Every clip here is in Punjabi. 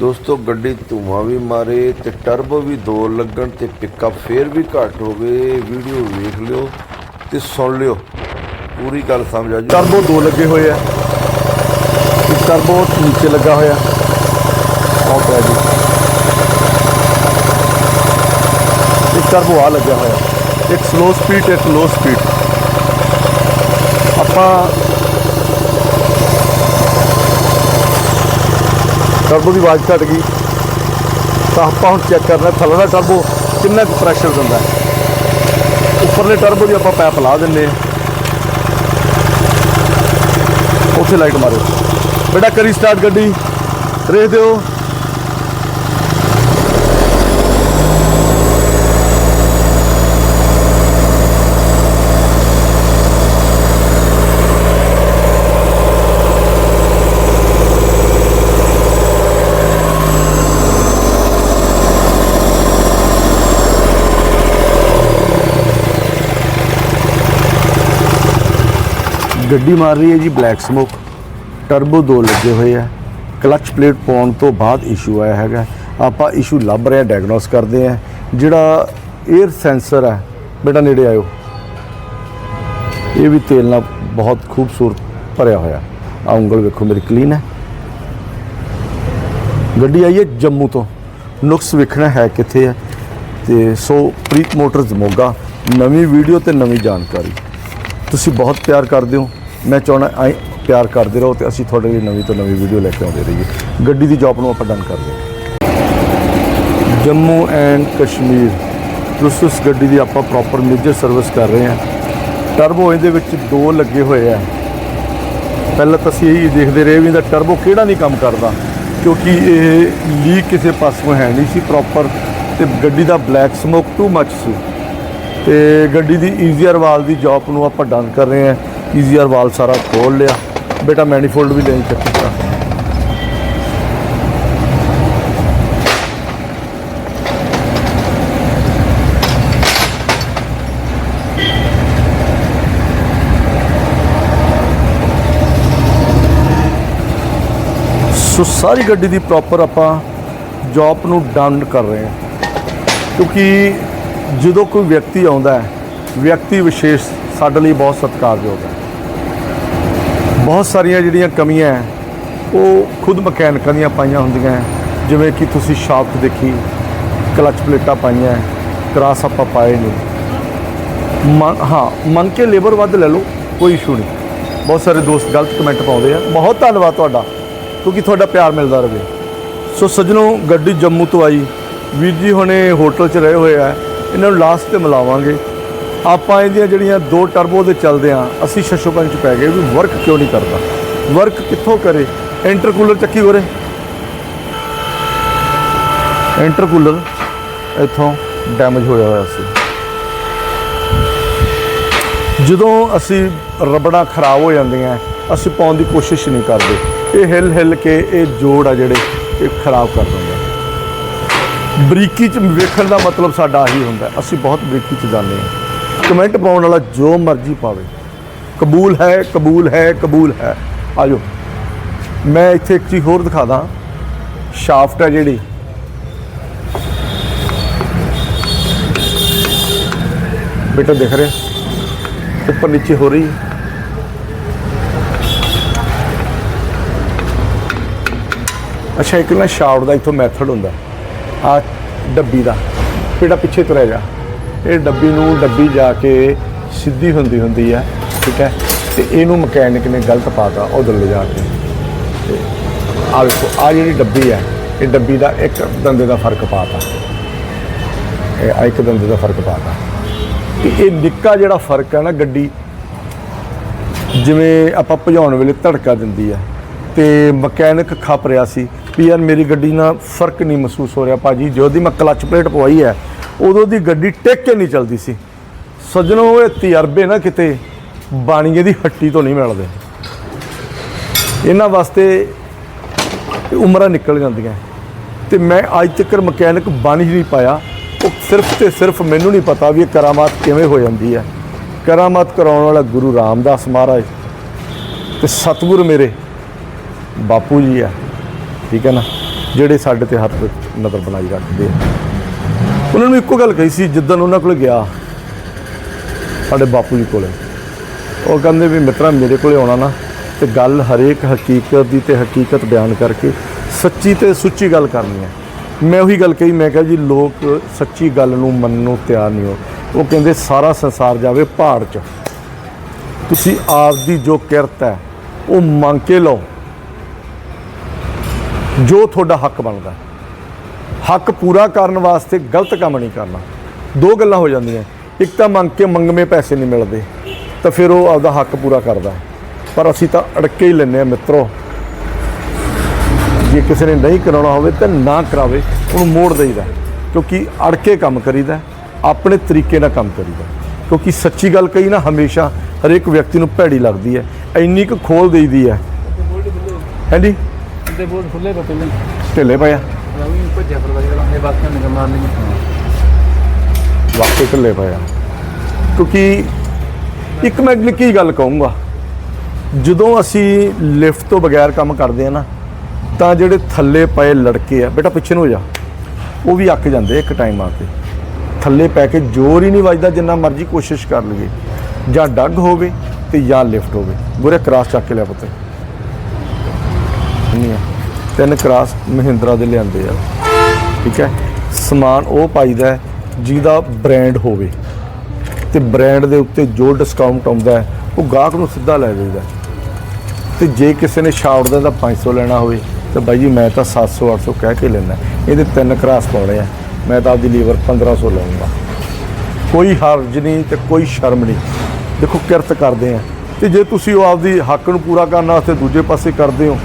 ਦੋਸਤੋ, ਗੱਡੀ ਧੂਆਂ ਵੀ ਮਾਰੇ ਤੇ ਟਰਬੋ ਵੀ ਦੋ ਲੱਗਣ ਤੇ ਪਿਕਅਪ ਫੇਰ ਵੀ ਘੱਟ ਹੋਵੇ ਵੀਡੀਓ ਵੇਖ ਲਿਓ ਤੇ ਸੁਣ ਲਿਓ। ਪੂਰੀ ਗੱਲ ਸਮਝ ਆ ਜੀ। ਟਰਬੋ ਦੋ ਲੱਗੇ ਹੋਏ ਆ। ਇੱਕ ਟਰਬੋ ਨੀਚੇ ਲੱਗਾ ਹੋਇਆ। ਆਹ ਪਿਆ ਜੀ ਇੱਕ ਟਰਬੋ ਆ ਲੱਗਿਆ ਹੋਇਆ। ਇੱਕ ਸਲੋ ਸਪੀਡ ਇੱਕ ਲੋ ਸਪੀਡ ਆਪਾਂ ਟਰਬੋ ਦੀ ਆਵਾਜ਼ ਘਟ ਗਈ। ਤਾਂ ਆਪਾਂ ਹੁਣ ਚੈੱਕ ਕਰਨਾ, ਥੱਲੇ ਦਾ ਟਰਬੋ ਕਿੰਨਾ ਕੁ ਪ੍ਰੈਸ਼ਰ ਦਿੰਦਾ ਉੱਪਰਲੇ ਟਰਬੋ ਦੀ ਆਪਾਂ ਪੈਪ ਲਾ ਦਿੰਨੇ ਉੱਥੇ ਲਾਈਟ ਮਾਰਿਓ ਬੇਟਾ, ਕਰੀ ਸਟਾਰਟ ਗੱਡੀ। ਰੇਖ ਦਿਓ। ਗੱਡੀ ਮਾਰ ਰਹੀ ਹੈ ਜੀ ਬਲੈਕ ਸਮੋਕ ਟਰਬੋ ਦੋ ਲੱਗੇ ਹੋਏ ਆ। ਕਲਚ ਪਲੇਟ ਪਾਉਣ ਤੋਂ ਬਾਅਦ ਇਸ਼ੂ ਆਇਆ ਹੈਗਾ। ਆਪਾਂ ਇਸ਼ੂ ਲੱਭ ਰਹੇ ਆ ਡਾਇਗਨੋਸ ਕਰਦੇ ਆ ਜਿਹੜਾ 에ਅਰ ਸੈਂਸਰ ਹੈ, ਬੇਟਾ ਨੇੜੇ ਆਇਓ। ਇਹ ਵੀ ਤੇਲ ਨਾਲ ਬਹੁਤ ਖੂਬਸੂਰਤ ਭਰਿਆ ਹੋਇਆ। ਆ ਉਂਗਲ ਵੇਖੋ, ਮੇਰੀ ਕਲੀਨ ਹੈ। ਗੱਡੀ ਆਈ ਹੈ ਜੰਮੂ ਤੋਂ। ਨੁਕਸ ਵੇਖਣਾ ਹੈ ਕਿੱਥੇ ਹੈ। ਤੇ ਸੋ ਪ੍ਰੀਤ ਮੋਟਰਸ ਮੋਗਾ, ਨਵੀਂ ਵੀਡੀਓ ਤੇ ਨਵੀਂ ਜਾਣਕਾਰੀ। ਤੁਸੀਂ ਬਹੁਤ ਪਿਆਰ ਕਰਦੇ ਹੋ। ਮੈਂ ਚਾਹਣਾ ਆਏ ਪਿਆਰ ਕਰਦੇ ਰਹੋ ਤੇ ਅਸੀਂ ਤੁਹਾਡੇ ਲਈ ਨਵੀਂ ਤੋਂ ਨਵੀਂ ਵੀਡੀਓ ਲੈ ਕੇ ਆਉਂਦੇ ਰਹੀਏ। ਗੱਡੀ ਦੀ ਜੌਬ ਨੂੰ ਆਪਾਂ ਡਨ ਕਰਦੇ ਹਾਂ ਜੰਮੂ ਐਂਡ ਕਸ਼ਮੀਰ ਉਸ ਉਸ ਗੱਡੀ ਦੀ ਆਪਾਂ ਪ੍ਰੋਪਰ ਮੇਜਰ ਸਰਵਿਸ ਕਰ ਰਹੇ ਹਾਂ। ਟਰਬੋ ਇਹਦੇ ਵਿੱਚ ਦੋ ਲੱਗੇ ਹੋਏ ਆ। ਪਹਿਲਾਂ ਤਾਂ ਅਸੀਂ ਇਹੀ ਦੇਖਦੇ ਰਹੇ ਵੀ ਇਹਦਾ ਟਰਬੋ ਕਿਹੜਾ ਨਹੀਂ ਕੰਮ ਕਰਦਾ, ਕਿਉਂਕਿ ਇਹ ਲੀਕ ਕਿਸੇ ਪਾਸੋਂ ਹੈ ਨਹੀਂ ਸੀ ਪ੍ਰੋਪਰ ਤੇ ਗੱਡੀ ਦਾ ਬਲੈਕ ਸਮੋਕ ਟੂ ਮੱਚ ਸੀ। ਤੇ ਗੱਡੀ ਦੀ ਈਜ਼ੀਅਰ ਵਾਲ ਦੀ ਜੌਬ ਨੂੰ ਆਪਾਂ ਡਨ ਕਰ ਰਹੇ ਹਾਂ। ਈਜ਼ੀਅਰ ਵਾਲ ਸਾਰਾ ਖੋਲ ਲਿਆ। ਬੇਟਾ ਮੈਨੀਫੋਲਡ ਵੀ ਲੈ ਚੱਕੀ ਤਾਂ ਸੋ ਸਾਰੀ ਗੱਡੀ ਦੀ ਪ੍ਰੋਪਰ ਆਪਾਂ ਜੌਬ ਨੂੰ ਡਨ ਕਰ ਰਹੇ ਹਾਂ। ਕਿਉਂਕਿ ਜਦੋਂ ਕੋਈ ਵਿਅਕਤੀ ਆਉਂਦਾ ਹੈ ਵਿਅਕਤੀ ਵਿਸ਼ੇਸ਼ ਸਾਡੇ ਲਈ ਬਹੁਤ ਸਤਿਕਾਰਯੋਗ ਹੈ। ਬਹੁਤ ਸਾਰੀਆਂ ਜਿਹੜੀਆਂ ਕਮੀਆਂ ਹੈ ਉਹ ਖੁਦ ਮਕੈਨਿਕਾਂ ਦੀਆਂ ਪਾਈਆਂ ਹੁੰਦੀਆਂ ਹੈ। ਜਿਵੇਂ ਕਿ ਤੁਸੀਂ ਸ਼ਾਫਟ ਦੇਖੀ ਕਲਚ ਪਲੇਟਾਂ ਪਾਈਆਂ ਹੈ, ਕਰਾਸ ਆਪਾਂ ਪਾਏ ਨਹੀਂ। ਮਨ ਹਾਂ ਮੰਨ ਕੇ ਲੇਬਰ ਵੱਧ ਲੈ ਲਓ ਕੋਈ ਇਸ਼ੂ ਨਹੀਂ। ਬਹੁਤ ਸਾਰੇ ਦੋਸਤ ਗਲਤ ਕਮੈਂਟ ਪਾਉਂਦੇ ਆ। ਬਹੁਤ ਧੰਨਵਾਦ ਤੁਹਾਡਾ ਕਿਉਂਕਿ ਤੁਹਾਡਾ ਪਿਆਰ ਮਿਲਦਾ ਰਹੇ। ਸੋ ਸੱਜਣੋ ਗੱਡੀ ਜੰਮੂ ਤੋਂ ਆਈ। ਵੀਰ ਜੀ ਹੁਣੇ ਹੋਟਲ 'ਚ ਰਹੇ ਹੋਏ ਆ। ਇਹਨਾਂ ਨੂੰ ਲਾਸਟ ਤੇ ਮਿਲਾਵਾਂਗੇ। ਆਪਾਂ ਇਹਦੀਆਂ ਜਿਹੜੀਆਂ ਦੋ ਟਰਬੋ ਦੇ ਚੱਲਦੇ ਆ, ਅਸੀਂ ਸ਼ਸ਼ੋਪਨ 'ਚ ਪੈ ਗਏ ਵੀ ਵਰਕ ਕਿਉਂ ਨਹੀਂ ਕਰਦਾ? ਵਰਕ ਕਿੱਥੋਂ ਕਰੇ? ਇੰਟਰਕੂਲਰ ਚੱਕੀ ਹੋਰੇ ਇੰਟਰਕੂਲਰ ਇੱਥੋਂ ਡੈਮੇਜ ਹੋਇਆ ਹੋਇਆ ਸੀ। ਜਦੋਂ ਅਸੀਂ ਰਬੜਾਂ ਖਰਾਬ ਹੋ ਜਾਂਦੀਆਂ, ਅਸੀਂ ਪਾਉਣ ਦੀ ਕੋਸ਼ਿਸ਼ ਨਹੀਂ ਕਰਦੇ। ਇਹ ਹਿੱਲ ਹਿੱਲ ਕੇ ਇਹ ਜੋੜ ਆ ਜਿਹੜੇ, ਇਹ ਖਰਾਬ ਕਰ ਦਿੰਦੇ। ਬਰੀਕੀ ਚ ਵੇਖਣ ਦਾ ਮਤਲਬ ਸਾਡਾ ਆਹੀ ਹੁੰਦਾ। ਅਸੀਂ ਬਹੁਤ ਬਰੀਕੀ ਚ ਜਾਂਦੇ ਹਾਂ। ਕਮੈਂਟ ਪਾਉਣ ਵਾਲਾ ਜੋ ਮਰਜ਼ੀ ਪਾਵੇ। ਕਬੂਲ ਹੈ ਕਬੂਲ ਹੈ ਕਬੂਲ ਹੈ। ਆਜੋ। ਮੈਂ ਇੱਥੇ ਇੱਕ ਚੀਜ਼ ਹੋਰ ਦਿਖਾ ਦਾਂ। ਸ਼ਾਫਟ ਹੈ ਜਿਹੜੀ। ਬੇਟਾ ਦੇਖ ਰਿਹਾ। ਉੱਪਰ ਨੀਚੇ ਹੋ ਰਹੀ। ਹੈ ਅੱਛਾ, ਇੱਕ ਨਾ ਸ਼ਾਫਟ ਦਾ ਇੱਥੋਂ ਮੈਥਡ ਹੁੰਦਾ। ਆ ਡੱਬੀ ਦਾ। ਬੇਟਾ ਪਿੱਛੇ ਤੁਰਿਆ ਜਾ। ਇਹ ਡੱਬੀ ਨੂੰ ਡੱਬੀ ਜਾ ਕੇ ਸਿੱਧੀ ਹੁੰਦੀ ਹੁੰਦੀ ਹੈ ਠੀਕ ਹੈ? ਤੇ ਇਹਨੂੰ ਮਕੈਨਿਕ ਨੇ ਗਲਤ ਪਾਤਾ ਉਧਰ ਲੈ ਜਾ ਕੇ। ਤੇ ਆ ਵੇਖੋ ਆ ਜਿਹੜੀ ਡੱਬੀ ਹੈ ਇਹ ਡੱਬੀ ਦਾ ਇੱਕ ਦੰਦੇ ਦਾ ਫ਼ਰਕ ਪਾਤਾ। ਇਹ ਆਹ ਇੱਕ ਦੰਦੇ ਦਾ ਫ਼ਰਕ ਪਾਤਾ। ਤੇ ਇਹ ਨਿੱਕਾ ਜਿਹੜਾ ਫ਼ਰਕ ਹੈ ਨਾ ਗੱਡੀ, ਜਿਵੇਂ ਆਪਾਂ ਭਜਾਉਣ ਵੇਲੇ ਧੜਕਾ ਦਿੰਦੀ ਆ, ਤੇ ਮਕੈਨਿਕ ਖੱਪ ਰਿਹਾ ਸੀ ਵੀ ਯਾਰ ਮੇਰੀ ਗੱਡੀ ਨਾਲ ਫ਼ਰਕ ਨਹੀਂ ਮਹਿਸੂਸ ਹੋ ਰਿਹਾ ਭਾਜੀ। ਜਦੋਂ ਦੀ ਮੈਂ ਕਲਚ ਪਲੇਟ ਪਵਾਈ ਹੈ, ਉਦੋਂ ਦੀ ਗੱਡੀ ਟਿਕ ਕੇ ਨਹੀਂ ਚੱਲਦੀ ਸੀ। ਸੱਜਣੋ, ਇਹ ਤਜਰਬੇ ਨਾ ਕਿਤੇ ਬਾਣੀਏ ਦੀ ਹੱਟੀ ਤੋਂ ਨਹੀਂ ਮਿਲਦੇ। ਇਹਨਾਂ ਵਾਸਤੇ ਉਮਰਾਂ ਨਿਕਲ ਜਾਂਦੀਆਂ। ਤੇ ਮੈਂ ਅੱਜ ਤੱਕ ਮਕੈਨਿਕ ਬਣ ਹੀ ਨਹੀਂ ਪਾਇਆ। ਉਹ ਸਿਰਫ ਤੇ ਸਿਰਫ ਮੈਨੂੰ ਨਹੀਂ ਪਤਾ ਵੀ ਇਹ ਕਰਾਮਾਤ ਕਿਵੇਂ ਹੋ ਜਾਂਦੀ ਹੈ। ਕਰਾਮਾਤ ਕਰਾਉਣ ਵਾਲਾ ਗੁਰੂ ਰਾਮਦਾਸ ਮਹਾਰਾਜ ਤੇ ਸਤਿਗੁਰ ਮੇਰੇ ਬਾਪੂ ਜੀ ਆ ਠੀਕ ਹੈ ਨਾ? ਜਿਹੜੇ ਸਾਡੇ ਤੇ ਹਰ ਨਜ਼ਰ ਬਣਾਈ ਰੱਖਦੇ ਆ। ਉਹਨਾਂ ਨੂੰ ਇੱਕੋ ਗੱਲ ਕਹੀ ਸੀ, ਜਿੱਦਣ ਉਹਨਾਂ ਕੋਲ ਗਿਆ, ਸਾਡੇ ਬਾਪੂ ਜੀ ਕੋਲੇ। ਉਹ ਕਹਿੰਦੇ ਵੀ ਮਿੱਤਰਾ, ਮੇਰੇ ਕੋਲੇ ਆਉਣਾ ਨਾ, ਤੇ ਗੱਲ ਹਰੇਕ ਹਕੀਕਤ ਦੀ ਤੇ ਹਕੀਕਤ ਬਿਆਨ ਕਰਕੇ ਸੱਚੀ ਤੇ ਸੁੱਚੀ ਗੱਲ ਕਰਨੀ ਹੈ। ਮੈਂ ਉਹੀ ਗੱਲ ਕਹੀ, ਮੈਂ ਕਿਹਾ ਜੀ, ਲੋਕ ਸੱਚੀ ਗੱਲ ਨੂੰ ਮੰਨਣ ਨੂੰ ਤਿਆਰ ਨਹੀਂ ਹੋ। ਉਹ ਕਹਿੰਦੇ, ਸਾਰਾ ਸੰਸਾਰ ਜਾਵੇ ਪਹਾੜ 'ਚ। ਤੁਸੀਂ ਆਪ ਦੀ ਜੋ ਕਿਰਤ ਹੈ, ਉਹ ਮੰਗ ਕੇ ਲਓ। ਜੋ ਤੁਹਾਡਾ ਹੱਕ ਬਣਦਾ। ਹੱਕ ਪੂਰਾ ਕਰਨ ਵਾਸਤੇ ਗਲਤ ਕੰਮ ਨਹੀਂ ਕਰਨਾ। ਦੋ ਗੱਲਾਂ ਹੋ ਜਾਂਦੀਆਂ। ਇੱਕ ਤਾਂ ਮੰਗ ਕੇ ਮੰਗਵੇਂ ਪੈਸੇ ਨਹੀਂ ਮਿਲਦੇ, ਤਾਂ ਫਿਰ ਉਹ ਆਪਦਾ ਹੱਕ ਪੂਰਾ ਕਰਦਾ। ਪਰ ਅਸੀਂ ਤਾਂ ਅੜਕੇ ਹੀ ਲੈਂਦੇ ਆ ਮਿੱਤਰੋ। ਜੇ ਕਿਸੇ ਨੇ ਨਹੀਂ ਕਰਾਉਣਾ ਹੋਵੇ ਤਾਂ ਨਾ ਕਰਾਵੇ, ਉਹਨੂੰ ਮੋੜ ਦੇਈਦਾ। ਕਿਉਂਕਿ ਅੜਕੇ ਕੰਮ ਕਰੀਦਾ, ਆਪਣੇ ਤਰੀਕੇ ਨਾਲ ਕੰਮ ਕਰੀਦਾ। ਕਿਉਂਕਿ ਸੱਚੀ ਗੱਲ ਕਹੀ ਨਾ, ਹਮੇਸ਼ਾ ਹਰੇਕ ਵਿਅਕਤੀ ਨੂੰ ਭੈੜੀ ਲੱਗਦੀ ਹੈ। ਇੰਨੀ ਕੁ ਖੋਲ ਦੇਈਦੀ ਹੈ। ਹਾਂਜੀ ਤੇ ਬਹੁਤ ਖੁੱਲੇ ਪਏ ਪਹਿਲਾਂ। ਢਿੱਲੇ ਪਿਆ ਰਵੀ ਭੱਜਿਆ ਫਿਰ ਵਜੇ ਲਾਉਂਦੇ ਬਾਕੀ ਨਿਕਲ ਮਾਰਨੇ ਵਾਕਈ ਢਿੱਲੇ ਪਿਆ ਕਿਉਂਕਿ ਇੱਕ ਮੈਂ ਨਿੱਕੀ ਗੱਲ ਕਹੂੰਗਾ? ਜਦੋਂ ਅਸੀਂ ਲਿਫਟ ਤੋਂ ਬਗੈਰ ਕੰਮ ਕਰਦੇ ਆ ਨਾ ਤਾਂ ਜਿਹੜੇ ਥੱਲੇ ਪਏ ਲੜਕੇ ਆ ਬੇਟਾ ਪਿੱਛੇ ਨੂੰ ਹੋ ਜਾ। ਉਹ ਵੀ ਅੱਕ ਜਾਂਦੇ ਇੱਕ ਟਾਈਮ ਆ ਕੇ। ਥੱਲੇ ਪੈ ਕੇ ਜ਼ੋਰ ਹੀ ਨਹੀਂ ਵੱਜਦਾ ਜਿੰਨਾ ਮਰਜ਼ੀ ਕੋਸ਼ਿਸ਼ ਕਰ ਲਈਏ। ਜਾਂ ਡੱਗ ਹੋਵੇ ਤੇ ਜਾਂ ਲਿਫਟ ਹੋਵੇ। ਗੁਰੇ ਕਰਾਸ ਚੱਕ ਕੇ ਲਿਆ ਪੁੱਤ। ਨਹੀਂ ਆ। ਤਿੰਨ ਕਰਾਸ ਮਹਿੰਦਰਾ ਦੇ ਲਿਆਂਦੇ ਆ। ਠੀਕ ਹੈ? ਸਮਾਨ ਉਹ ਪਾਈਦਾ ਹੈ ਜਿਹਦਾ ਬ੍ਰਾਂਡ ਹੋਵੇ। ਤੇ ਬ੍ਰਾਂਡ ਦੇ ਉੱਤੇ ਜੋ ਡਿਸਕਾਊਂਟ ਆਉਂਦਾ ਉਹ ਗਾਹਕ ਨੂੰ ਸਿੱਧਾ ਲੈ ਜਾਈਦਾ ਤੇ ਜੇ ਕਿਸੇ ਨੇ ਸ਼ਾਰਟ ਦਾ ਤਾਂ 500 ਲੈਣਾ ਹੋਵੇ, ਤਾਂ ਬਾਈ ਜੀ ਮੈਂ ਤਾਂ 700 800 ਕਹਿ ਕੇ ਲੈਣਾ ਇਹਦੇ ਤਿੰਨ ਕਰਾਸ ਪਾਉਣੇ ਆ। ਮੈਂ ਤਾਂ ਆਪਦੀ ਲੀਵਰ 1500 ਲਵਾਂਗਾ ਕੋਈ ਹਰਜ ਨਹੀਂ ਤੇ ਕੋਈ ਸ਼ਰਮ ਨਹੀਂ। ਦੇਖੋ ਕਿਰਤ ਕਰਦੇ ਆ। ਤੇ ਜੇ ਤੁਸੀਂ ਉਹ ਆਪਦੀ ਹੱਕ ਨੂੰ ਪੂਰਾ ਕਰਨ ਵਾਸਤੇ ਦੂਜੇ ਪਾਸੇ ਕਰਦੇ ਹੋ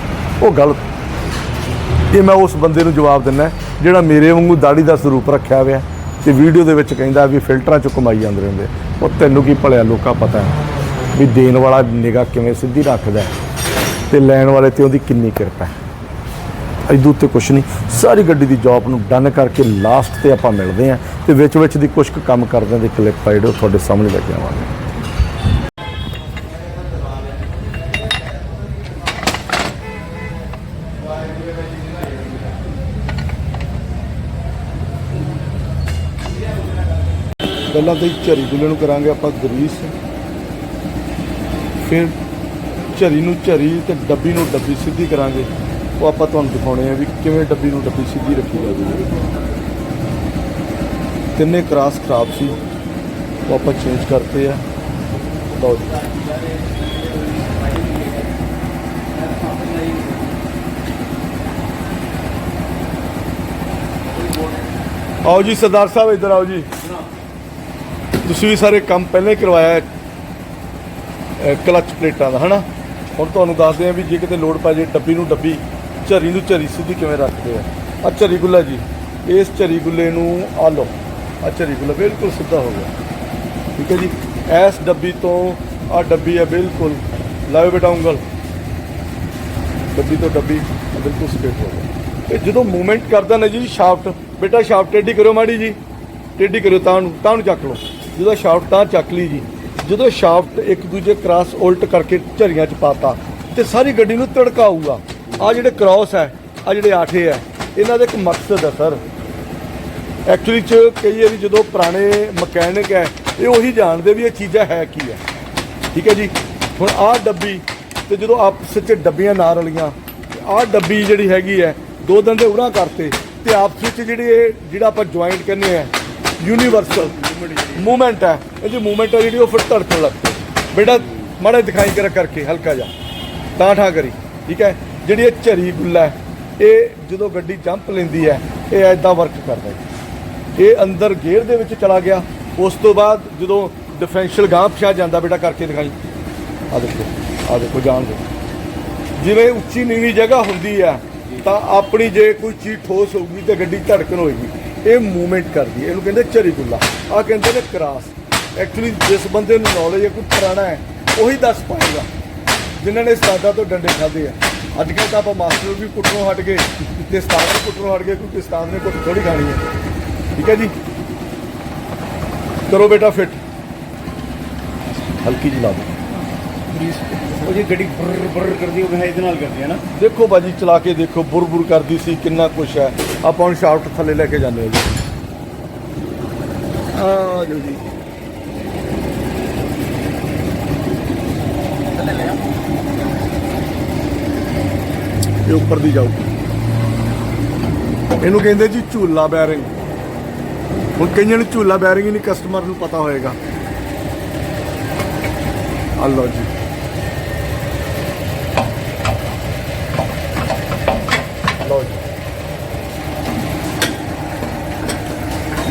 ਉਹ ਗਲਤ ਇਹ ਮੈਂ ਉਸ ਬੰਦੇ ਨੂੰ ਜਵਾਬ ਦਿੰਦਾ ਜਿਹੜਾ ਮੇਰੇ ਵਾਂਗੂ ਦਾੜੀ ਦਾ ਸਰੂਪ ਰੱਖਿਆ ਹੋਇਆ ਤੇ ਵੀਡੀਓ ਦੇ ਵਿੱਚ ਕਹਿੰਦਾ ਵੀ ਫਿਲਟਰਾਂ ਚ ਕਮਾਈ ਜਾਂਦੇ ਰਹਿੰਦੇ। ਉਹ ਤੈਨੂੰ ਕੀ ਭਲਿਆ ਲੋਕਾਂ ਪਤਾ ਵੀ ਦੇਣ ਵਾਲਾ ਨਿਗਾਹ ਕਿਵੇਂ ਸਿੱਧੀ ਰੱਖਦਾ ਹੈ ਤੇ ਲੈਣ ਵਾਲੇ ਤੇ ਉਹਦੀ ਕਿੰਨੀ ਕਿਰਪਾ ਹੈ। ਇਦੋਂ ਉੱਤੇ ਕੁਛ ਨਹੀਂ। ਸਾਰੀ ਗੱਡੀ ਦੀ ਜੌਬ ਨੂੰ ਡਨ ਕਰਕੇ ਲਾਸਟ ਤੇ ਆਪਾਂ ਮਿਲਦੇ ਆਂ ਤੇ ਵਿੱਚ ਵਿੱਚ ਦੀ ਕੁਝ ਕੁ ਕੰਮ ਕਰਦੇ ਦੇ ਕਲਿੱਪ ਆ ਜਿਹੜੇ ਉਹ ਤੁਹਾਡੇ ਸਾਹਮਣੇ ਲੈ ਕੇ ਆਵਾਂਗੇ। ਪਹਿਲਾਂ ਤਾਂ ਝਰੀ ਗੁੱਲੇ ਨੂੰ ਕਰਾਂਗੇ ਆਪਾਂ ਗਰੀਸ। ਫਿਰ ਝਰੀ ਨੂੰ ਝਰੀ ਤੇ ਡੱਬੀ ਨੂੰ ਡੱਬੀ ਸਿੱਧੀ ਕਰਾਂਗੇ। ਉਹ ਆਪਾਂ ਤੁਹਾਨੂੰ ਦਿਖਾਉਣੇ ਆ ਵੀ ਕਿਵੇਂ ਡੱਬੀ ਨੂੰ ਡੱਬੀ ਸਿੱਧੀ ਰੱਖੀ ਜਾਂਦੀ ਹੈ। ਤਿੰਨੇ ਕਰਾਸ ਖਰਾਬ ਸੀ। ਉਹ ਆਪਾਂ ਚੇਂਜ ਕਰਤੇ ਆ। ਲਓ ਜੀ। ਆਓ ਜੀ, ਸਰਦਾਰ ਸਾਹਿਬ ਇੱਧਰ ਆਓ ਜੀ। ਤੁਸੀਂ ਵੀ ਸਾਰੇ ਕੰਮ ਪਹਿਲਾਂ ਹੀ ਕਰਵਾਇਆ ਹੈ। ਕਲਚ ਪਲੇਟਾਂ ਦਾ, ਹਨਾ? ਹੁਣ ਤੁਹਾਨੂੰ ਦੱਸਦੇ ਆ ਵੀ ਜੇ ਕਿਤੇ ਲੋਡ ਪੈ ਜੇ ਡੱਬੀ ਨੂੰ ਡੱਬੀ, ਝਰੀ ਨੂੰ ਝਰੀ ਸਿੱਧੀ ਕਿਵੇਂ ਰੱਖਦੇ ਆ। ਆ ਝਰੀ ਗੁੱਲਾ ਜੀ, ਇਸ ਝਰੀ ਗੁੱਲੇ ਨੂੰ ਆ ਲਓ। ਆ ਝਰੀ ਗੁੱਲਾ ਬਿਲਕੁਲ ਸਿੱਧਾ ਹੋ ਗਿਆ। ਠੀਕ ਹੈ ਜੀ? ਇਸ ਡੱਬੀ ਤੋਂ ਆ ਡੱਬੀ ਆ ਬਿਲਕੁਲ, ਲਾਓ ਬੇਟਾ ਉਂਗਲ। ਡੱਬੀ ਤੋਂ ਡੱਬੀ ਬਿਲਕੁਲ ਸਟੇਟ ਹੋ ਗਿਆ। ਇਹ ਜਦੋਂ ਮੂਵਮੈਂਟ ਕਰਦਾ ਨਾ ਜੀ, ਸ਼ਾਫਟ, ਬੇਟਾ ਸ਼ਾਫਟ ਟੇਢੀ ਕਰੋ ਮਾੜੀ ਜੀ। ਟੇਢੀ ਕਰਿਓ ਤਾਂ ਨੂੰ ਤਾਂ ਨੂੰ ਚੱਕ ਲਓ। ਜਦੋਂ ਸ਼ਾਫਟ ਤਾਂ ਚੱਕ ਲਈ ਜੀ। ਜਦੋਂ ਸ਼ਾਫਟ ਇੱਕ ਦੂਜੇ ਕ੍ਰਾਸ ਉਲਟ ਕਰਕੇ ਝਰੀਆਂ ਚ ਪਾਤਾ, ਤੇ ਸਾਰੀ ਗੱਡੀ ਨੂੰ ਤੜਕਾਊਗਾ ਆ ਜਿਹੜੇ ਕ੍ਰਾਸ ਹੈ ਆ ਜਿਹੜੇ ਆਠੇ ਹੈ, ਇਹਨਾਂ ਦਾ ਇੱਕ ਮਕਸਦ ਹੈ ਸਰ। ਐਕਚੁਅਲੀ ਚ ਕਈ ਵਾਰੀ ਜਦੋਂ ਪੁਰਾਣੇ ਮਕੈਨਿਕ ਹੈ, ਇਹ ਉਹੀ ਜਾਣਦੇ ਵੀ ਇਹ ਚੀਜ਼ਾਂ ਹੈ ਕੀ ਹੈ। ਠੀਕ ਹੈ ਜੀ? ਹੁਣ ਆਹ ਡੱਬੀ, ਤੇ ਜਦੋਂ ਆਪਸ ਵਿੱਚ ਡੱਬੀਆਂ ਨਾ ਰਲੀਆਂ, ਆਹ ਡੱਬੀ ਜਿਹੜੀ ਹੈਗੀ ਹੈ, ਦੋ ਦਿਨ ਦੇ ਉਰਾਂ ਕਰਤੇ, ਤੇ ਆਪਸ ਵਿੱਚ ਜਿਹੜੀ ਇਹ ਜਿਹੜਾ ਆਪਾਂ ਜੁਆਇੰਟ ਕਹਿੰਦੇ ਆ ਯੂਨੀਵਰਸਲ ਮੂਵਮੈਂਟ ਹੈ। ਇਹਦੀ ਮੂਵਮੈਂਟ ਹੈ ਜਿਹੜੀ, ਉਹ ਫਿਰ ਧੜਕਣ ਲੱਗ ਪਈ। ਬੇਟਾ, ਮਾੜਾ ਦਿਖਾਈ ਕਰ ਕਰਕੇ, ਹਲਕਾ ਜਾ ਤਾਂ ਠਾ ਕਰੀ ਠੀਕ ਹੈ? ਜਿਹੜੀ ਇਹ ਝਰੀ ਗੁੱਲਾ ਹੈ, ਇਹ ਜਦੋਂ ਗੱਡੀ ਜੰਪ ਲੈਂਦੀ ਹੈ, ਇਹ ਐਦਾਂ ਵਰਕ ਕਰਦਾ ਹੈ। ਇਹ ਅੰਦਰ ਗੇਅਰ ਦੇ ਵਿੱਚ ਚਲਾ ਗਿਆ। ਉਸ ਤੋਂ ਬਾਅਦ ਜਦੋਂ ਡਿਫਰੈਂਸ਼ੀਅਲ ਗਾਂਹ ਪਿਛਾ ਜਾਂਦਾ, ਬੇਟਾ, ਕਰਕੇ ਦਿਖਾਈ। ਆ ਦੇਖੋ ਆ ਦੇਖੋ, ਜਾਣ ਦੇ ਜਿਵੇਂ ਉੱਚੀ ਨੀਵੀਂ ਜਗ੍ਹਾ ਹੁੰਦੀ ਆ ਤਾਂ ਆਪਣੀ ਜੇ ਕੋਈ ਚੀਜ਼ ਠੋਸ ਹੋਊਗੀ, ਤੇ ਗੱਡੀ ਧੜਕਣ ਹੋਏਗੀ। ਇਹ ਮੂਵਮੈਂਟ ਕਰਦੀ ਹੈ। ਇਹਨੂੰ ਕਹਿੰਦੇ ਝਰੀ ਗੁੱਲਾ ਆ ਕਹਿੰਦੇ ਨੇ ਕਰਾਸ। ਐਕਚੁਅਲੀ ਜਿਸ ਬੰਦੇ ਨੂੰ ਨੌਲੇਜ ਹੈ ਕੋਈ ਪੁਰਾਣਾ ਹੈ ਉਹੀ ਦੱਸ ਪਾਏਗਾ। ਜਿਨ੍ਹਾਂ ਨੇ ਸਤਾਦਾ ਤੋਂ ਡੰਡੇ ਖਾਦੇ ਆ। ਅੱਜ ਕੱਲ੍ਹ ਤਾਂ ਆਪਾਂ ਮਾਸਟਰ ਵੀ ਕੁੱਟਣੋਂ ਹਟ ਗਏ ਤੇ ਉਸਤਾਦ ਵੀ ਕੁੱਟਣੋਂ ਹਟ ਗਏ ਕਿਉਂਕਿ ਉਸਤਾਦ ਨੇ ਕੁੱਟ ਥੋੜੀ ਖਾਣੀ ਹੈ। ਠੀਕ ਹੈ ਜੀ? ਕਰੋ ਬੇਟਾ ਫਿੱਟ ਹਲਕੀ ਜਿਹੀ ਲਾ ਦਿਓ। ਉਹ ਜੀ ਗੱਡੀ ਬੁਰ ਬੁਰ ਕਰਦੀ ਉਹ ਇਹਦੇ ਨਾਲ ਕਰਦੀ ਹੈ ਨਾ। ਦੇਖੋ ਬਾਜੀ ਚਲਾ ਕੇ ਦੇਖੋ ਬੁਰ ਬੁਰ ਕਰਦੀ ਸੀ ਕਿੰਨਾ ਕੁਛ ਹੈ। ਆਪਾਂ ਹੁਣ ਸ਼ਾਫਟ ਥੱਲੇ ਲੈ ਕੇ ਜਾਂਦੇ ਹਾਂ ਜੀ। ਆ ਜੋ। ਜੀ ਇਹ ਉੱਪਰ ਦੀ ਜਾਊ ਇਹਨੂੰ ਕਹਿੰਦੇ ਜੀ ਝੂਲਾ ਬੈਰਿੰਗ ਹੁਣ ਕਈਆਂ ਨੂੰ ਝੂਲਾ ਬੈਰਿੰਗ ਹੀ ਨਹੀਂ ਕਸਟਮਰ ਨੂੰ ਪਤਾ ਹੋਏਗਾ। ਆ ਲਓ ਜੀ।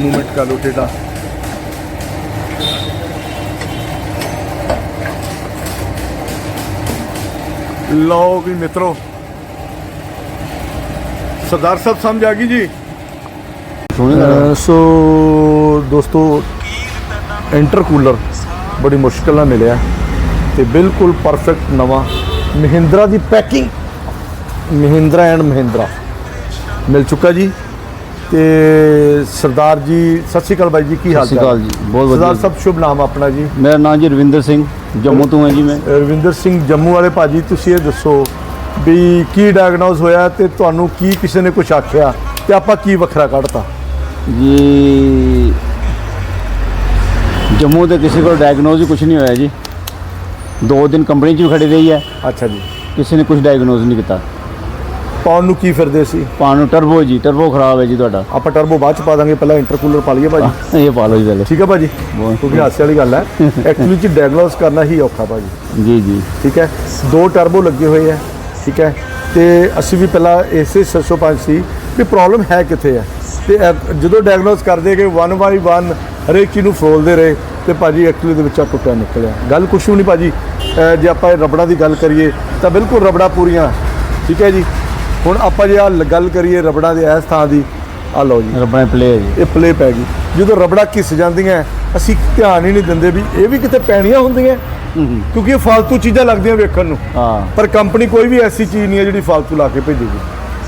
ਮੂਵਮੈਂਟ ਕਰ ਲਓ ਟੇਡਾ ਲਓ ਵੀ ਮਿੱਤਰੋ ਸਰਦਾਰ ਸਾਹਿਬ ਸਮਝ ਆ ਗਈ ਜੀ? ਸੋ ਦੋਸਤੋ ਇੰਟਰਕੂਲਰ ਬੜੀ ਮੁਸ਼ਕਲ ਨਾਲ ਮਿਲਿਆ ਤੇ ਬਿਲਕੁਲ ਪਰਫੈਕਟ ਨਵਾਂ ਮਹਿੰਦਰਾ ਦੀ ਪੈਕਿੰਗ ਮਹਿੰਦਰਾ ਐਂਡ ਮਹਿੰਦਰਾ। ਮਿਲ ਚੁੱਕਾ ਜੀ। ਤੇ ਸਰਦਾਰ ਜੀ ਸਤਿ ਸ਼੍ਰੀ ਅਕਾਲ ਬਾਈ ਜੀ ਕੀ ਹਾਲ ਸਤਿ ਸ਼੍ਰੀ ਅਕਾਲ ਜੀ, ਬਹੁਤ ਵਧੀਆ। ਸਰਦਾਰ। ਸਾਹਿਬ ਸ਼ੁਭ ਨਾਮ ਆਪਣਾ ਜੀ। ਮੇਰਾ ਨਾਮ ਜੀ ਰਵਿੰਦਰ ਸਿੰਘ ਜੰਮੂ ਤੋਂ ਹੈ ਜੀ ਮੈਂ। ਰਵਿੰਦਰ ਸਿੰਘ ਜੰਮੂ ਵਾਲੇ ਭਾਜੀ ਤੁਸੀਂ ਇਹ ਦੱਸੋ ਵੀ ਕੀ ਡਾਇਗਨੋਸ ਹੋਇਆ ਤੇ ਤੁਹਾਨੂੰ ਕੀ ਕਿਸੇ ਨੇ ਕੁਝ ਆਖਿਆ ਤੇ ਆਪਾਂ ਕੀ ਵੱਖਰਾ ਕੱਢਤਾ? ਜੀ ਜੰਮੂ ਦੇ ਕਿਸੇ ਕੋਲ ਡਾਇਗਨੋਜ਼ ਕੁਝ ਨਹੀਂ ਹੋਇਆ ਜੀ। ਦੋ ਦਿਨ ਕੰਪਨੀ 'ਚ ਵੀ ਖੜੀ ਰਹੀ ਹੈ। ਅੱਛਾ ਜੀ। ਕਿਸੇ ਨੇ ਕੁਝ ਡਾਇਗਨੋਜ਼ ਨਹੀਂ ਕੀਤਾ। ਪਾਉਣ ਨੂੰ ਕੀ ਫਿਰਦੇ ਸੀ? ਪਾਣੂ ਟਰਬੋ ਜੀ ਟਰਬੋ ਖਰਾਬ ਹੈ ਜੀ ਤੁਹਾਡਾ। ਆਪਾਂ ਟਰਬੋ ਬਾਅਦ ਚ ਪਾ ਦਾਂਗੇ ਪਹਿਲਾਂ ਇੰਟਰਕੂਲਰ ਪਾ ਲਈਏ ਭਾਜੀ। ਇਹ ਪਾ ਲਓ ਜੀ ਪਹਿਲੇ। ਠੀਕ ਹੈ ਭਾਜੀ? ਬਹੁਤ- ਕਿਉਂਕਿ ਹਾਸੇ ਵਾਲੀ ਗੱਲ ਹੈ। ਐਕਚੁਅਲੀ ਚ ਡਾਇਗਨੋਸ ਕਰਨਾ ਹੀ ਔਖਾ ਭਾਜੀ। ਜੀ ਜੀ। ਠੀਕ ਹੈ? ਦੋ ਟਰਬੋ ਲੱਗੇ ਹੋਏ ਆ ਠੀਕ ਹੈ? ਤੇ ਅਸੀਂ ਵੀ ਪਹਿਲਾਂ ਇਸੇ 605 ਸੀ ਵੀ ਪ੍ਰੋਬਲਮ ਹੈ ਕਿੱਥੇ ਹੈ। ਤੇ ਜਦੋਂ ਡਾਇਗਨੋਸ ਕਰਦੇ ਕਿ ਵਨ ਬਾਈ ਵਨ ਹਰੇਕ ਚੀਜ਼ ਨੂੰ ਫਰੋਲਦੇ ਰਹੇ ਤੇ ਭਾਜੀ ਐਕਚੁਅਲੀ ਦੇ ਵਿੱਚ ਆ ਟੁੱਟਿਆ ਨਿਕਲਿਆ। ਗੱਲ ਕੁਛ ਵੀ ਨਹੀਂ ਭਾਜੀ। ਜੇ ਆਪਾਂ ਰਬੜਾਂ ਦੀ ਗੱਲ ਕਰੀਏ ਤਾਂ ਬਿਲਕੁਲ ਰਬੜਾਂ ਪੂਰੀਆਂ। ਠੀਕ ਹੈ ਜੀ? ਹੁਣ ਆਪਾਂ ਜੇ ਆ ਗੱਲ ਕਰੀਏ ਰਬੜਾ ਦੇ ਇਸ ਥਾਂ ਦੀ ਆ ਲਓ ਜੀ। ਰਬੜਾਂ ਪਲੇ ਜੀ। ਇਹ ਪਲੇ ਪੈ ਗਈ। ਜਦੋਂ ਰਬੜਾ ਘਿਸ ਜਾਂਦੀਆਂ ਅਸੀਂ ਧਿਆਨ ਹੀ ਨਹੀਂ ਦਿੰਦੇ ਵੀ ਇਹ ਵੀ ਕਿਤੇ ਪੈਣੀਆਂ ਹੁੰਦੀਆਂ। ਕਿਉਂਕਿ ਇਹ ਫालतू ਚੀਜ਼ਾਂ ਲੱਗਦੀਆਂ ਵੇਖਣ ਨੂੰ। ਹਾਂ। ਪਰ ਕੰਪਨੀ ਕੋਈ ਵੀ ਐਸੀ ਚੀਜ਼ ਨਹੀਂ ਹੈ ਜਿਹੜੀ ਫालतू ਲਾ ਕੇ ਭੇਜੇਗੀ।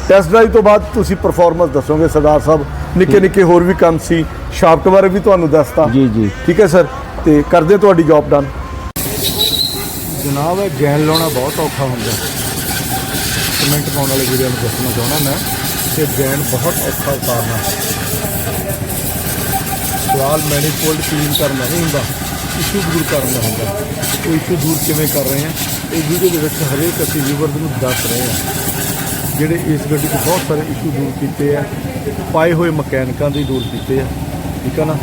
ਟੈਸਟ ਡਰਾਈਵ ਤੋਂ ਬਾਅਦ ਤੁਸੀਂ ਪਰਫਾਰਮੈਂਸ ਦੱਸੋਗੇ ਸਰਦਾਰ ਸਾਹਿਬ। ਨਿੱਕੇ ਨਿੱਕੇ ਹੋਰ ਵੀ ਕੰਮ ਸੀ। ਸ਼ਾਫਟ ਬਾਰੇ ਵੀ ਤੁਹਾਨੂੰ ਦੱਸਤਾ। ਜੀ ਜੀ। ਠੀਕ ਹੈ ਸਰ ਤੇ ਕਰਦੇ ਤੁਹਾਡੀ ਜੌਬ ਡਨ ਜਨਾਬ ਇਹ ਗੈਨ ਲਾਉਣਾ ਬਹੁਤ ਔਖਾ ਹੁੰਦਾ। ਕਮੈਂਟ ਪਾਉਣ ਵਾਲੇ ਵੀਡੀਓ ਨੂੰ ਦੱਸਣਾ ਚਾਹੁੰਦਾ ਮੈਂ ਕਿ ਜੈਨ ਬਹੁਤ ਔਖਾ ਉਤਾਰਨਾ ਸਵਾਲ ਮੈਨੀਫੋਲਡ ਕਲੀਨ ਕਰਨਾ ਨਹੀਂ ਹੁੰਦਾ ਇਸ਼ੂ ਦੂਰ ਕਰਨਾ ਹੁੰਦਾ ਉਹ ਇਸ਼ੂ ਦੂਰ ਕਿਵੇਂ ਕਰ ਰਹੇ ਹਾਂ ਇਹ ਵੀਡੀਓ ਦੇ ਵਿੱਚ ਹਰੇਕ ਅਸੀਂ ਵਿਊਵਰ ਨੂੰ ਦੱਸ ਰਹੇ ਹਾਂ ਜਿਹੜੇ ਇਸ ਗੱਡੀ 'ਚ ਬਹੁਤ ਸਾਰੇ ਇਸ਼ੂ ਦੂਰ ਕੀਤੇ ਆ, ਪਾਏ ਹੋਏ ਮਕੈਨਿਕਾਂ ਦੇ ਦੂਰ ਕੀਤੇ ਆ, ਠੀਕ ਆ ਨਾ?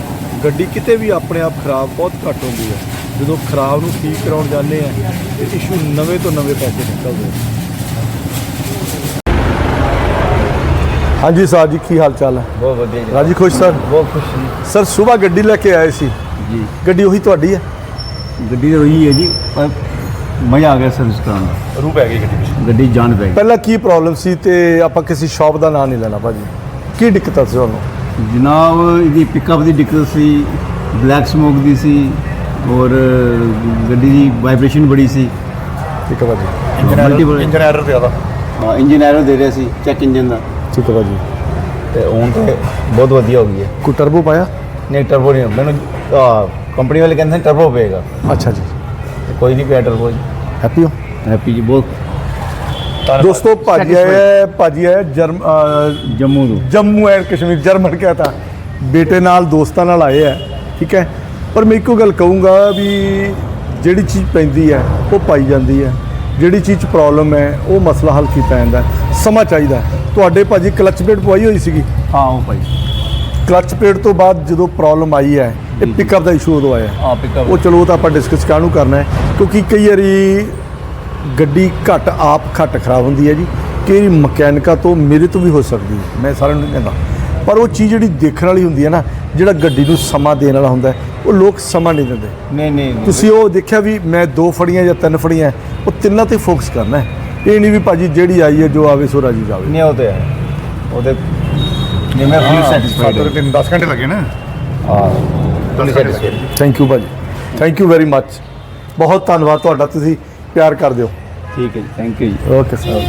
ਗੱਡੀ ਕਿਤੇ ਵੀ ਆਪਣੇ ਆਪ ਖਰਾਬ ਬਹੁਤ ਘੱਟ ਹੁੰਦੀ ਹੈ ਜਦੋਂ ਖਰਾਬ ਨੂੰ ਠੀਕ ਕਰਾਉਣ ਜਾਂਦੇ ਆ, ਤੇ ਇਸ਼ੂ ਨਵੇਂ ਤੋਂ ਨਵੇਂ ਪੈਸੇ ਨਿਕਲਦੇ ਆ। ਹਾਂਜੀ ਸਾਹ ਜੀ ਕੀ ਹਾਲ ਚਾਲ ਹੈ? ਬਹੁਤ ਵਧੀਆ ਜੀ। ਰਾਜੀ ਖੁਸ਼ ਸਰ? ਬਹੁਤ ਖੁਸ਼ ਸਰ ਸਵੇਰ ਗੱਡੀ ਲੈ ਕੇ ਆਏ ਸੀ। ਜੀ। ਗੱਡੀ ਉਹੀ ਤੁਹਾਡੀ ਹੈ? ਗੱਡੀ ਤਾਂ ਉਹੀ ਹੈ ਜੀ ਪਰ ਮਜ਼ਾ ਆ ਗਿਆ ਸਰਵਿਸ ਕਰਾਉਣ ਦਾ। ਰੂਪ ਹੈਗੀ ਗੱਡੀ ਵਿੱਚ ਗੱਡੀ ਜਾਨ ਪੈ ਗਈ। ਪਹਿਲਾਂ ਕੀ ਪ੍ਰੋਬਲਮ ਸੀ ਤੇ ਆਪਾਂ ਕਿਸੇ ਸ਼ਾਪ ਦਾ ਨਾਮ ਨਹੀਂ ਲੈਣਾ ਭਾਜੀ? ਕੀ ਦਿੱਕਤ ਸੀ ਤੁਹਾਨੂੰ? ਜਨਾਬ ਇਹਦੀ ਪਿਕਅਪ ਦੀ ਦਿੱਕਤ ਸੀ ਬਲੈਕ ਸਮੋਕ ਦੀ ਸੀ ਔਰ ਗੱਡੀ ਦੀ ਵਾਈਬ੍ਰੇਸ਼ਨ ਬੜੀ ਸੀ। ਠੀਕ ਹੈ ਭਾਜੀ। ਇੰਜਨ ਐਰਰ ਜ਼ਿਆਦਾ। ਹਾਂ ਇੰਜਨ ਐਰੋ ਦੇ ਰਿਹਾ ਸੀ ਚੈੱਕ ਇੰਜਨ ਦਾ। ਠੀਕ ਹੈ ਭਾਜੀ। ਤੇ ਹੁਣ ਤੇ ਬਹੁਤ ਵਧੀਆ ਹੋ ਗਈ ਹੈ। ਕੋਈ ਟਰਬੋ ਪਾਇਆ? ਨਹੀਂ ਟਰਬੋ ਨਹੀਂ। ਮੈਨੂੰ ਕੰਪਨੀ ਵਾਲੇ ਕਹਿੰਦੇ ਟਰਬੋ ਪਏਗਾ। ਅੱਛਾ ਜੀ। ਤੇ ਕੋਈ ਨਹੀਂ ਪਿਆ ਟਰਬੋ ਜੀ। ਹੈਪੀ ਹੋ? ਹੈਪੀ ਜੀ ਬਹੁਤ। ਦੋਸਤੋ ਭਾਜੀ ਆਇਆ ਭਾਜੀ ਆਇਆ ਜਰਮ ਜੰਮੂ ਤੋਂ। ਜੰਮੂ ਐਂਡ ਕਸ਼ਮੀਰ ਜਰਮਨ ਕਹਤਾ ਬੇਟੇ ਨਾਲ ਦੋਸਤਾਂ ਨਾਲ ਆਏ ਆ ਠੀਕ ਹੈ। ਪਰ ਮੈਂ ਇੱਕੋ ਗੱਲ ਕਹੂੰਗਾ ਵੀ ਜਿਹੜੀ ਚੀਜ਼ ਪੈਂਦੀ ਹੈ ਉਹ ਪਾਈ ਜਾਂਦੀ ਹੈ। ਜਿਹੜੀ ਚੀਜ਼ 'ਚ ਪ੍ਰੋਬਲਮ ਹੈ ਉਹ ਮਸਲਾ ਹੱਲ ਕੀਤਾ ਜਾਂਦਾ। ਸਮਾਂ ਚਾਹੀਦਾ। ਤੁਹਾਡੇ ਭਾਜੀ ਕਲਚ ਪਲੇਟ ਪਵਾਈ ਹੋਈ ਸੀਗੀ? ਹਾਂ ਉਹ ਭਾਈ ਕਲਚ ਪਲੇਟ ਤੋਂ ਬਾਅਦ ਜਦੋਂ ਪ੍ਰੋਬਲਮ ਆਈ ਹੈ ਇਹ ਪਿਕਅਪ ਦਾ ਇਸ਼ੂ ਉਦੋਂ ਆਇਆ। ਹਾਂ ਪਿਕਅਪ ਉਹ ਚਲੋ ਉਹ ਤਾਂ ਆਪਾਂ ਡਿਸਕਸ ਕਾਹਨੂੰ ਕਰਨਾ ਹੈ ਕਿਉਂਕਿ ਕਈ ਵਾਰੀ ਗੱਡੀ ਘੱਟ ਆਪ ਘੱਟ ਖਰਾਬ ਹੁੰਦੀ ਹੈ ਜੀ। ਵਾਰੀ ਮਕੈਨਿਕਾਂ ਤੋਂ ਮੇਰੇ ਤੋਂ ਵੀ ਹੋ ਸਕਦੀ ਹੈ ਮੈਂ ਸਾਰਿਆਂ ਨੂੰ ਕਹਿੰਦਾ। ਪਰ ਉਹ ਚੀਜ਼ ਜਿਹੜੀ ਦੇਖਣ ਵਾਲੀ ਹੁੰਦੀ ਹੈ ਨਾ ਜਿਹੜਾ ਗੱਡੀ ਨੂੰ ਸਮਾਂ ਦੇਣ ਵਾਲਾ ਹੁੰਦਾ ਉਹ ਲੋਕ ਸਮਾਂ ਨਹੀਂ ਦਿੰਦੇ। ਨਹੀਂ ਨਹੀਂ। ਤੁਸੀਂ ਉਹ ਦੇਖਿਆ ਵੀ ਮੈਂ ਦੋ ਫੜੀਆਂ ਜਾਂ ਤਿੰਨ ਫੜੀਆਂ ਉਹ ਤਿੰਨਾਂ ਤੇ ਫੋਕਸ ਕਰਨਾ ਹੈ। ਇਹ ਨਹੀਂ ਵੀ ਭਾਜੀ ਜਿਹੜੀ ਆਈ ਹੈ ਜੋ ਆਵੇ ਸੋ ਰਾਜੀ ਜਾਵੇ। ਨਹੀਂ ਉਹ ਤੇ ਹੈ। ਉਹਦੇ ਨਹੀਂ ਮੈਂ ਫੁੱਲੀ ਸੈਟੀਸਫਾਈਡ ਹਾਂ। ਤਿੰਨ 10 ਘੰਟੇ ਲੱਗੇ ਨਾ। ਹਾਂ ਸੈਟੀਸਫਾਈਡ ਥੈਂਕ ਯੂ ਭਾਜੀ। ਥੈਂਕ ਯੂ ਵੈਰੀ ਮੱਚ ਬਹੁਤ ਧੰਨਵਾਦ ਤੁਹਾਡਾ ਤੁਸੀਂ ਪਿਆਰ ਕਰਦੇ ਹੋ। ਠੀਕ ਹੈ ਜੀ ਥੈਂਕ ਯੂ ਜੀ। Okay sir